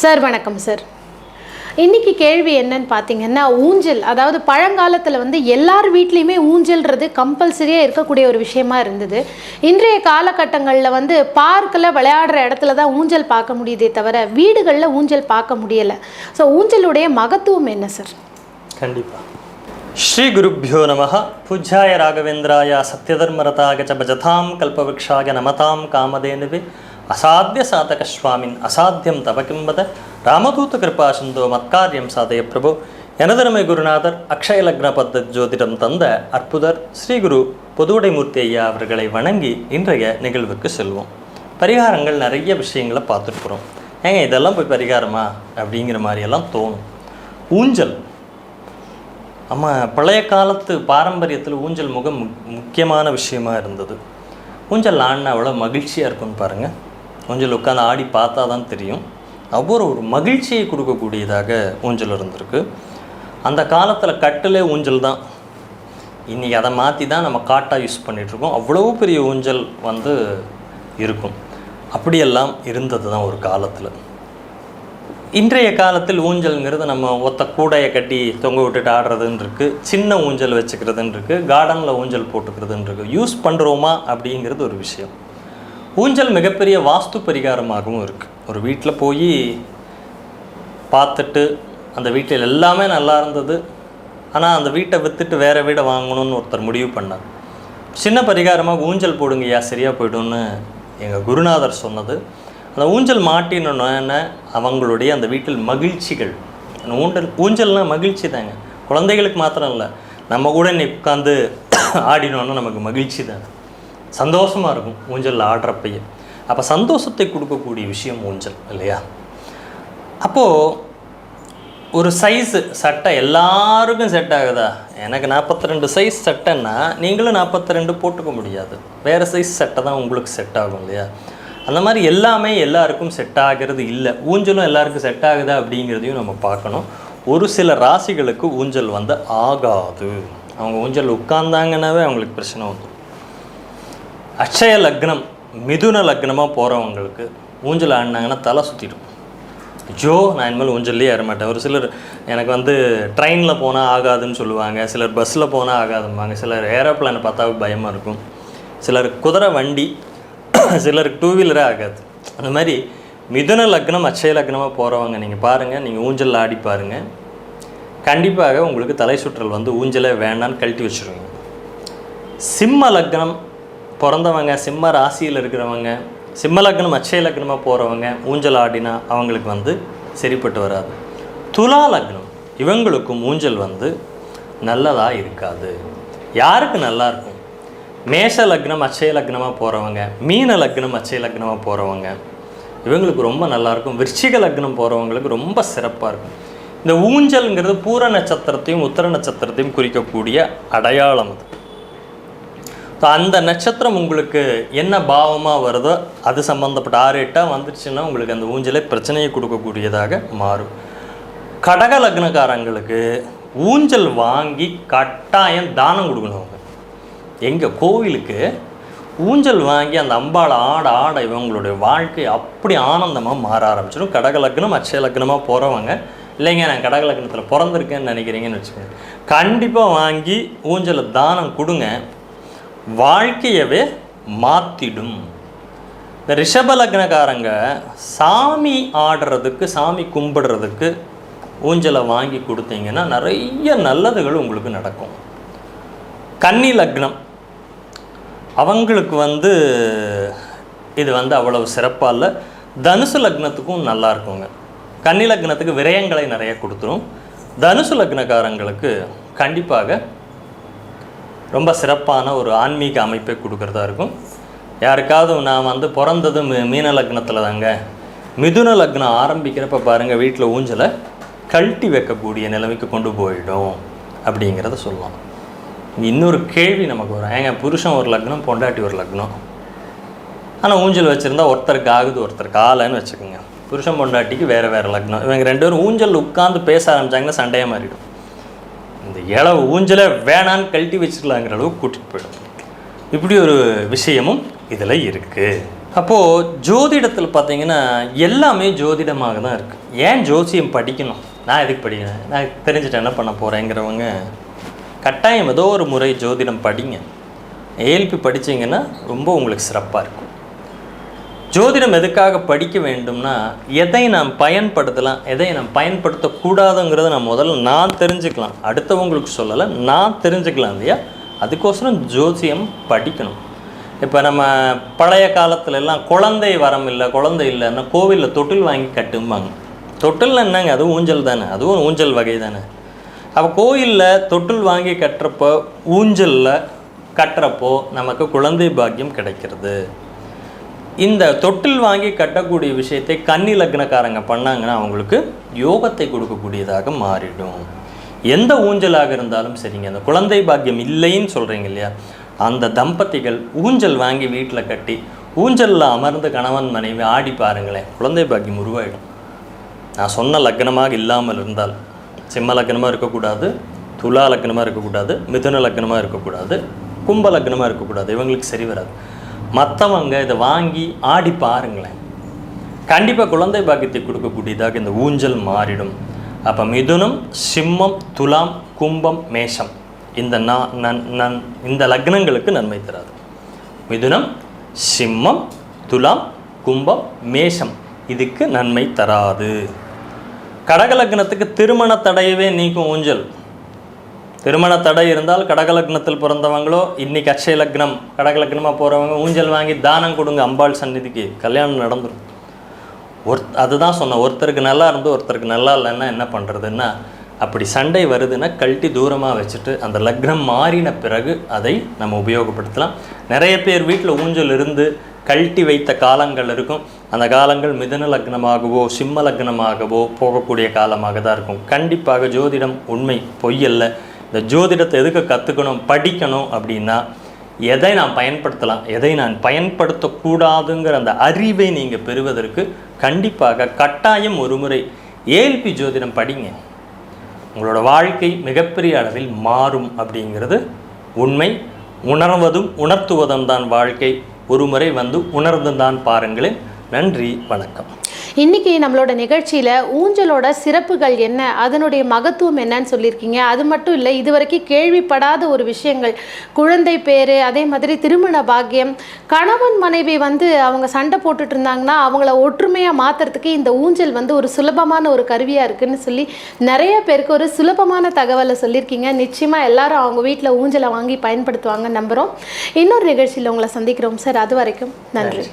Sir வணக்கம் sir. இன்றைக்கி கேள்வி என்னன்னு பார்த்தீங்கன்னா ஊஞ்சல். அதாவது பழங்காலத்தில் வந்து எல்லார் வீட்லேயுமே ஊஞ்சல்ன்றது கம்பல்சரியாக இருக்கக்கூடிய ஒரு விஷயமா இருந்தது. இன்றைய காலகட்டங்களில் வந்து பார்க்கில் விளையாடுற இடத்துல தான் ஊஞ்சல் பார்க்க முடியுதே தவிர வீடுகளில் ஊஞ்சல் பார்க்க முடியலை. ஸோ ஊஞ்சலுடைய மகத்துவம் என்ன சார்? கண்டிப்பாக ஸ்ரீ குருப்பியோ நம பூஜ்யாய ராகவேந்திராய சத்யதர்மரதாக பஜதாம் கல்பவృక్షாய நமதாம் காமதேனுவே அசாத்திய சாதக சுவாமின் அசாத்தியம் தவ ராமதூத கிருபா சிந்தோ மத்காரியம் சாதய பிரபு எனதருமை குருநாதர் அக்ஷய லக்ன பத்தத் ஜோதிடம் தந்த அற்புதர் ஸ்ரீ குரு பொதுவுடைமூர்த்தி ஐயா அவர்களை வணங்கி இன்றைய நிகழ்வுக்கு செல்வோம். பரிகாரங்கள் நிறைய விஷயங்களை பார்த்துட்டு போகிறோம் ஏங்க இதெல்லாம் போய் பரிகாரமா? அப்படிங்கிற மாதிரியெல்லாம் தோணும். ஊஞ்சல். நம்ம பழைய காலத்து பாரம்பரியத்தில் ஊஞ்சல் முகம் முக்கியமான விஷயமா இருந்தது. ஊஞ்சல் ஆடினா அவ்வளோ மகிழ்ச்சியாக இருக்கும்னு பாருங்கள் ஊஞ்சல் உட்காந்து ஆடி பார்த்தா தான் தெரியும். அவ்வளோ ஒரு மகிழ்ச்சியை கொடுக்கக்கூடியதாக ஊஞ்சல் இருந்திருக்கு. அந்த காலத்தில் கட்டிலே ஊஞ்சல் தான். இன்றைக்கி அதை மாற்றி தான் நம்ம காட்டாக யூஸ் பண்ணிகிட்ருக்கோம் அவ்வளோ பெரிய ஊஞ்சல் வந்து இருக்கும். அப்படியெல்லாம் இருந்தது தான் ஒரு காலத்தில். இன்றைய காலத்தில் ஊஞ்சல்ங்கிறது நம்ம ஒத்த கூடையை கட்டி தொங்க விட்டுட்டு ஆடுறதுன்னு இருக்குது சின்ன ஊஞ்சல் வச்சுக்கிறதுன்னு இருக்குது கார்டனில் ஊஞ்சல் போட்டுக்கிறதுன்னு இருக்குது யூஸ் பண்ணுறோமா அப்படிங்கிறது ஒரு விஷயம். ஊஞ்சல் மிகப்பெரிய வாஸ்து பரிகாரமாகவும் இருக்குது ஒரு வீட்டில் போய் பார்த்துட்டு அந்த வீட்டில் எல்லாமே நல்லா இருந்தது. ஆனால் அந்த வீட்டை விற்றுட்டு வேறு வீடை வாங்கணும்னு ஒருத்தர் முடிவு பண்ணார். சின்ன பரிகாரமாக ஊஞ்சல் போடுங்கய்யா சரியாக போய்டும்னு எங்கள் குருநாதர் சொன்னது. அந்த ஊஞ்சல் மாட்டினோன்னு அவங்களுடைய அந்த வீட்டில் மகிழ்ச்சிகள். அந்த ஊண்டல் ஊஞ்சல்னால் மகிழ்ச்சி தாங்க குழந்தைகளுக்கு மாத்திரம் இல்லை நம்ம கூட இன்னைக்கு உட்காந்து ஆடினோன்னா நமக்கு மகிழ்ச்சி தான் சந்தோஷமாக இருக்கும் ஊஞ்சலில் ஆடுறப்பையே. அப்போ சந்தோஷத்தை கொடுக்கக்கூடிய விஷயம் ஊஞ்சல் இல்லையா? அப்போது ஒரு சைஸு சட்டை எல்லாருக்கும் செட் ஆகுதா? எனக்கு நாற்பத்தி ரெண்டு சைஸ் சட்டைன்னா நீங்களும் நாற்பத்தி ரெண்டு போட்டுக்க முடியாது. வேறு சைஸ் சட்டை தான் உங்களுக்கு செட் ஆகும் இல்லையா? அந்த மாதிரி எல்லாமே எல்லாருக்கும் செட் ஆகிறது இல்லை. ஊஞ்சலும் எல்லாருக்கும் செட் ஆகுதா அப்படிங்கிறதையும் நம்ம பார்க்கணும். ஒரு சில ராசிகளுக்கு ஊஞ்சல் வந்து ஆகாது. அவங்க ஊஞ்சல் உட்கார்ந்தாங்கன்னாவே அவங்களுக்கு பிரச்சனை வந்துடும் அட்சய லக்னம் மிதுன லக்னமாக போகிறவங்களுக்கு ஊஞ்சல் ஆடினாங்கன்னா தலை சுற்றிடும் ஜோ நான் இனிமேல் ஊஞ்சல்லே ஏறமாட்டேன் ஒரு சிலர் எனக்கு வந்து ட்ரெயினில் போனால் ஆகாதுன்னு சொல்லுவாங்க சிலர் பஸ்ஸில் போனால் ஆகாதும்பாங்க சிலர் ஏரோப்ளானை பார்த்தா பயமாக இருக்கும். சிலர் குதிரை வண்டி சிலருக்கு டூ வீலரே ஆகாது. அந்த மாதிரி மிதுன லக்னம் அச்சய லக்னமாக போகிறவங்க நீங்கள் பாருங்கள் நீங்கள் ஊஞ்சல் ஆடி பாருங்கள் கண்டிப்பாக உங்களுக்கு தலை சுற்றல் வந்து ஊஞ்சலே வேண்டான்னு கழட்டி வச்சுருவீங்க. சிம்ம லக்னம் பிறந்தவங்க சிம்ம ராசியில் இருக்கிறவங்க சிம்ம லக்னம் அச்சய லக்னமாக போகிறவங்க ஊஞ்சல் ஆடினா அவங்களுக்கு வந்து சரிப்பட்டு வராது. துலா லக்னம் இவங்களுக்கும் ஊஞ்சல் வந்து நல்லதாக இருக்காது. யாருக்கு நல்லாயிருக்கும் மேஷ லக்னம் அச்சய லக்னமாக போகிறவங்க மீன லக்னம் அச்சய லக்னமாக போகிறவங்க இவங்களுக்கு ரொம்ப நல்லாயிருக்கும் விருச்சிக லக்னம் போகிறவங்களுக்கு ரொம்ப சிறப்பாக இருக்கும். இந்த ஊஞ்சல்ங்கிறது பூர நட்சத்திரத்தையும் உத்தர நட்சத்திரத்தையும் குறிக்கக்கூடிய அடையாளம் அது. அந்த நட்சத்திரம் உங்களுக்கு என்ன பாவமாக வருதோ அது சம்மந்தப்பட்ட ஆறு எட்டாக வந்துடுச்சுன்னா உங்களுக்கு அந்த ஊஞ்சலே பிரச்சனையை கொடுக்கக்கூடியதாக மாறும். கடக லக்னக்காரங்களுக்கு ஊஞ்சல் வாங்கி கட்டாயம் தானம் கொடுக்கணும் அவங்க. எங்கள் கோவிலுக்கு ஊஞ்சல் வாங்கி அந்த அம்பாளை ஆட ஆட இவங்களுடைய வாழ்க்கை அப்படி ஆனந்தமாக மாற ஆரம்பிச்சிடும். கடக லக்னம் அட்சய லக்னமாக போகிறவங்க இல்லைங்க நான் கடக லக்னத்தில் பிறந்திருக்கேன்னு நினைக்கிறீங்கன்னு வச்சுக்கோங்க. கண்டிப்பாக வாங்கி ஊஞ்சலை தானம் கொடுங்க. வாழ்க்கையவே மாற்றிடும் இந்த ரிஷப லக்னக்காரங்க சாமி ஆடுறதுக்கு சாமி கும்பிடுறதுக்கு ஊஞ்சலை வாங்கி கொடுத்தீங்கன்னா நிறைய நல்லதுகள் உங்களுக்கு நடக்கும். கன்னி லக்னம். அவங்களுக்கு வந்து இது வந்து அவ்வளவு சிறப்பாக இல்லை. தனுசு லக்னத்துக்கும் நல்லா இருக்குங்க. கன்னி லக்னத்துக்கு விரயங்களை நிறைய கொடுத்துரும். தனுசு லக்னக்காரங்களுக்கு கண்டிப்பாக ரொம்ப சிறப்பான ஒரு ஆன்மீக அமைப்பை கொடுக்கறதா இருக்கும். யாருக்காவது நான் வந்து பிறந்தது மீன லக்னத்தில் தாங்க. மிதுன லக்னம் ஆரம்பிக்கிறப்ப பாருங்கள் வீட்டில் ஊஞ்சலை கழட்டி வைக்கக்கூடிய நிலைமைக்கு கொண்டு போயிடும் அப்படிங்கிறத சொல்லலாம். இன்னொரு கேள்வி நமக்கு வரும். ஏங்க புருஷன் ஒரு லக்னம் பொண்டாட்டி ஒரு லக்னம்? ஆனால் ஊஞ்சல் வச்சுருந்தா ஒருத்தருக்கு ஆகுது ஒருத்தருக்கு ஆலைன்னு வச்சுக்கோங்க. புருஷன் பொண்டாட்டிக்கு வேறு வேறு லக்னம். இவங்க ரெண்டு பேரும் ஊஞ்சல் உட்காந்து பேச ஆரம்பித்தாங்கன்னா சண்டையாக மாறிடும். இந்த இலை ஊஞ்சலை வேணான்னு கழட்டி வச்சிடலாங்கிற அளவுக்கு கூட்டிகிட்டு போயிடும். இப்படி ஒரு விஷயமும் இதில் இருக்குது அப்போது ஜோதிடத்தில் பார்த்தீங்கன்னா எல்லாமே ஜோதிடமாக தான் இருக்குது ஏன் ஜோசியம் படிக்கணும்? நான் எதுக்கு படிக்கிறேன்? நான் தெரிஞ்சுட்டு என்ன பண்ண போகிறேங்கிறவங்க கட்டாயம் ஏதோ ஒரு முறை ஜோதிடம் படிங்க. ஏல்பி படிச்சீங்கன்னா ரொம்ப உங்களுக்கு சிறப்பாக இருக்கும். ஜோதிடம் எதுக்காக படிக்க வேண்டும்னா எதை நாம் பயன்படுத்தலாம் எதை நாம் பயன்படுத்தக்கூடாதுங்கிறத நான் முதல்ல நான் தெரிஞ்சுக்கலாம். அடுத்தவங்களுக்கு சொல்லலை நான் தெரிஞ்சுக்கலாம் இல்லையா? அதுக்கோசரம் ஜோசியம் படிக்கணும். இப்போ நம்ம பழைய காலத்துல எல்லாம் குழந்தை வரம் இல்லை குழந்தை இல்லைன்னா கோவிலில் தொட்டில் வாங்கி கட்டும்பாங்க. தொட்டில் என்னங்க? அதுவும் ஊஞ்சல் தானே? அதுவும் ஊஞ்சல் வகை தானே? அப்போ கோயிலில் தொட்டில் வாங்கி கட்டுறப்போ ஊஞ்சலில் கட்டுறப்போ நமக்கு குழந்தை பாக்கியம் கிடைக்கிறது. இந்த தொட்டில் வாங்கி கட்டக்கூடிய விஷயத்தை கன்னி லக்னக்காரங்க பண்ணாங்கன்னா அவங்களுக்கு யோகத்தை கொடுக்கக்கூடியதாக மாறிடும். எந்த ஊஞ்சலாக இருந்தாலும் சரிங்க அந்த குழந்தை பாக்கியம் இல்லைன்னு சொல்கிறீங்க இல்லையா? அந்த தம்பதிகள் ஊஞ்சல் வாங்கி வீட்டில் கட்டி ஊஞ்சலில் அமர்ந்து கணவன் மனைவி ஆடி பாருங்களேன் குழந்தை பாக்கியம் உருவாயிடும். நான் சொன்ன லக்னமாக இல்லாமல் இருந்தால் சிம்ம லக்னமாக இருக்கக்கூடாது துலா லக்னமாக இருக்கக்கூடாது மிதுன லக்னமாக இருக்கக்கூடாது கும்ப லக்னமாக இருக்கக்கூடாது இவங்களுக்கு சரி வராது. மற்றவங்க இதை வாங்கி ஆடி பாருங்களேன். கண்டிப்பாக குழந்தை பாக்கியத்தை கொடுக்கக்கூடியதாக இந்த ஊஞ்சல் மாறிடும். அப்போ மிதுனம் சிம்மம் துலாம் கும்பம் மேஷம். இந்த நா- நன் நன் இந்த லக்னங்களுக்கு நன்மை தராது. மிதுனம் சிம்மம் துலாம் கும்பம் மேஷம். இதுக்கு நன்மை தராது. கடக லக்னத்துக்கு திருமண தடையவே நீக்கும் ஊஞ்சல். திருமண தடை இருந்தால் கடகலக்னத்தில் பிறந்தவங்களோ இன்னைக்கு அக்ஷய லக்னம் கடகலக்னமாக போகிறவங்க ஊஞ்சல் வாங்கி தானம் கொடுங்க அம்பாள் சந்நிதிக்கு. கல்யாணம் நடந்துடும் ஒரு அதுதான் சொன்னேன் ஒருத்தருக்கு நல்லா இருந்து ஒருத்தருக்கு நல்லா இல்லைன்னா என்ன பண்ணுறதுன்னா அப்படி சண்டை வருதுன்னா கழட்டி தூரமாக வச்சுட்டு அந்த லக்னம் மாறின பிறகு அதை நம்ம உபயோகப்படுத்தலாம். நிறைய பேர் வீட்டில் ஊஞ்சல் இருந்து கழட்டி வைத்த காலங்கள் இருக்கும். அந்த காலங்கள் மிதன லக்னமாகவோ சிம்ம லக்னமாகவோ போகக்கூடிய காலமாக தான் இருக்கும். கண்டிப்பாக ஜோதிடம் உண்மை பொய்யல்ல இந்த ஜோதிடத்தை எதுக்கு கற்றுக்கணும் படிக்கணும் அப்படின்னா எதை நான் பயன்படுத்தலாம் எதை நான் பயன்படுத்தக்கூடாதுங்கிற அந்த அறிவை நீங்கள் பெறுவதற்கு கண்டிப்பாக கட்டாயம் ஒரு முறை ஏல்பி ஜோதிடம் படிங்க. உங்களோட வாழ்க்கை மிகப்பெரிய அளவில் மாறும் அப்படிங்கிறது உண்மை. உணர்வதும் உணர்த்துவதும் தான் வாழ்க்கை. ஒரு முறை வந்து உணர்ந்து தான் பாருங்களேன். நன்றி வணக்கம். இன்னைக்கு நம்மளோட நிகழ்ச்சியில் ஊஞ்சலோட சிறப்புகள் என்ன அதனுடைய மகத்துவம் என்னன்னு சொல்லியிருக்கீங்க. அது மட்டும் இல்லை இதுவரைக்கும் கேள்விப்படாத ஒரு விஷயங்கள். குழந்தை பேர் அதே மாதிரி திருமண பாக்கியம். கணவன் மனைவி வந்து அவங்க சண்டை போட்டுட்டு இருந்தாங்கன்னா அவங்கள ஒற்றுமையாக மாற்றுறதுக்கு இந்த ஊஞ்சல் வந்து ஒரு சுலபமான ஒரு கருவியாக இருக்குன்னு சொல்லி நிறைய பேருக்கு ஒரு சுலபமான தகவலை சொல்லியிருக்கீங்க. நிச்சயமாக எல்லாரும் அவங்க வீட்டில் ஊஞ்சலை வாங்கி பயன்படுத்துவாங்க நம்புகிறோம் இன்னொரு நிகழ்ச்சியில் உங்களை சந்திக்கிறோம் சார். அது வரைக்கும் நன்றி.